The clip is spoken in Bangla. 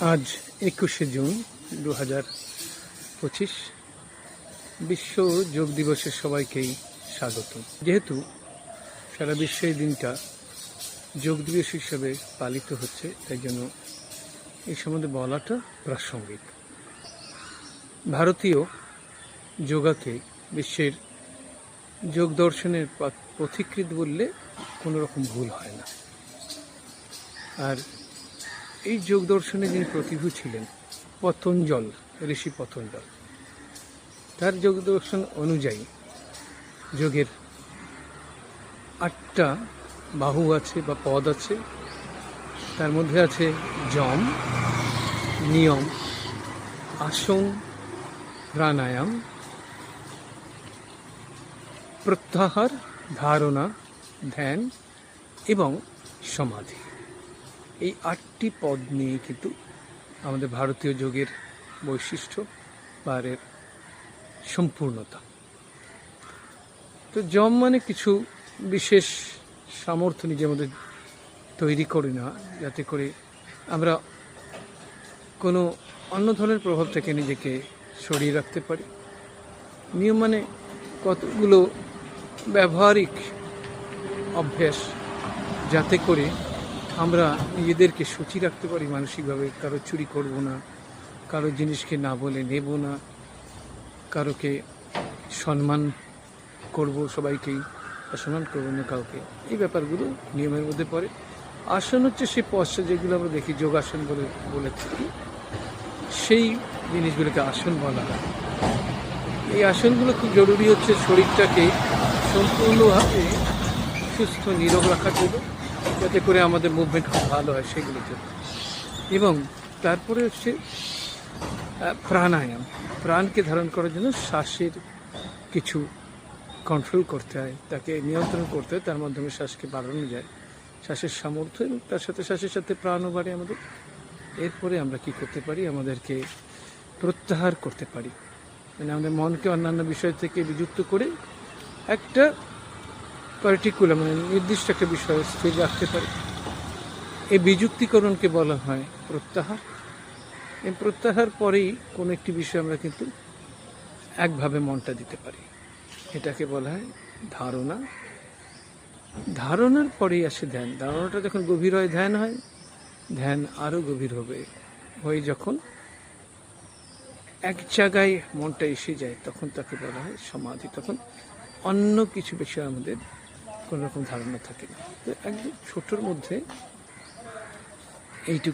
আজ একুশে জুন দু হাজার পঁচিশ। বিশ্ব যোগ দিবসের সবাইকেই স্বাগত। যেহেতু সারা বিশ্বে এই দিনটা যোগ দিবস হিসেবে পালিত হচ্ছে, তাই জন্য এই সম্বন্ধে বলাটা প্রাসঙ্গিক। ভারতীয় যোগাকে বিশ্বের যোগ দর্শনের পথ- পথিকৃৎ বললে কোনো রকম ভুল হয় না। আর এই যোগ দর্শনে যিনি প্রতিভু ছিলেন, পতঞ্জল, ঋষি পতঞ্জল, তার যোগ দর্শন অনুযায়ী যোগের আটটা বাহু আছে বা পদ আছে। তার মধ্যে আছে যম, নিয়ম আসন প্রাণায়াম, প্রত্যাহার, ধারণা, ধ্যান এবং সমাধি। এই আটটি পদ নিয়ে কিন্তু আমাদের ভারতীয় যোগের বৈশিষ্ট্য বা এর সম্পূর্ণতা। তো জম মানে কিছু বিশেষ সামর্থ্য নিজের মধ্যে তৈরি করে না যাতে করে আমরা কোনো অন্য ধরনের প্রভাব থেকে নিজেকে সরিয়ে রাখতে পারি। নিয়ম মানে কতগুলো ব্যবহারিক অভ্যাস যাতে করে আমরা নিজেদেরকে সূচি রাখতে পারি মানসিকভাবে। কারও চুরি করব না, কারও জিনিসকে না বলে নেব না, কারোকে সম্মান করব, সবাইকেই অসম্মান করব না কাউকে। এই ব্যাপারগুলো নিয়মের মধ্যে পড়ে। আসন হচ্ছে সেই পশ্চাৎ যেগুলো আমরা দেখি, যোগাসন বলে বলে থাকি। সেই জিনিসগুলোকে আসন বলা হয়। এই আসনগুলো খুব জরুরি হচ্ছে শরীরটাকে সম্পূর্ণভাবে সুস্থ, নিরোগ রাখার জন্য। যাতে করে আমাদের মুভমেন্ট খুব ভালো হয় জন্য এবং তারপরে হচ্ছে প্রাণায়াম। প্রাণকে ধারণ করার জন্য শ্বাসের কিছু কন্ট্রোল করতে হয়, তাকে নিয়ন্ত্রণ করতে হয়, তার মাধ্যমে শ্বাসকে বাড়ানো যায়। শ্বাসের সামর্থ্য এবং তার সাথে, শ্বাসের সাথে প্রাণও বাড়ে আমাদের। এরপরে আমরা কি করতে পারি? আমাদেরকে প্রত্যাহার করতে পারি। মানে আমাদের মনকে অন্যান্য বিষয় থেকে বিযুক্ত করে একটা পার্টিকুলার মানে নির্দিষ্ট একটা বিষয় স্থির রাখতে পারি। এই বিযুক্তিকরণকে বলা হয় প্রত্যাহার। এই প্রত্যাহার পরেই কোনো একটি বিষয়ে আমরা কিন্তু একভাবে মনটা দিতে পারি। এটাকে বলা হয় ধারণা। ধারণার পরেই আসে ধ্যান। ধারণাটা যখন গভীর হয়, ধ্যান হয়, ধ্যান আরও গভীর হবে। হয়ে যখন এক জায়গায় মনটা এসে যায়, তখন তাকে বলা হয় সমাধি। তখন অন্য কিছু বিষয় আমাদের কোনো রকম ধারণা থাকে না। তো একদম ছোটোর মধ্যে এইটুকু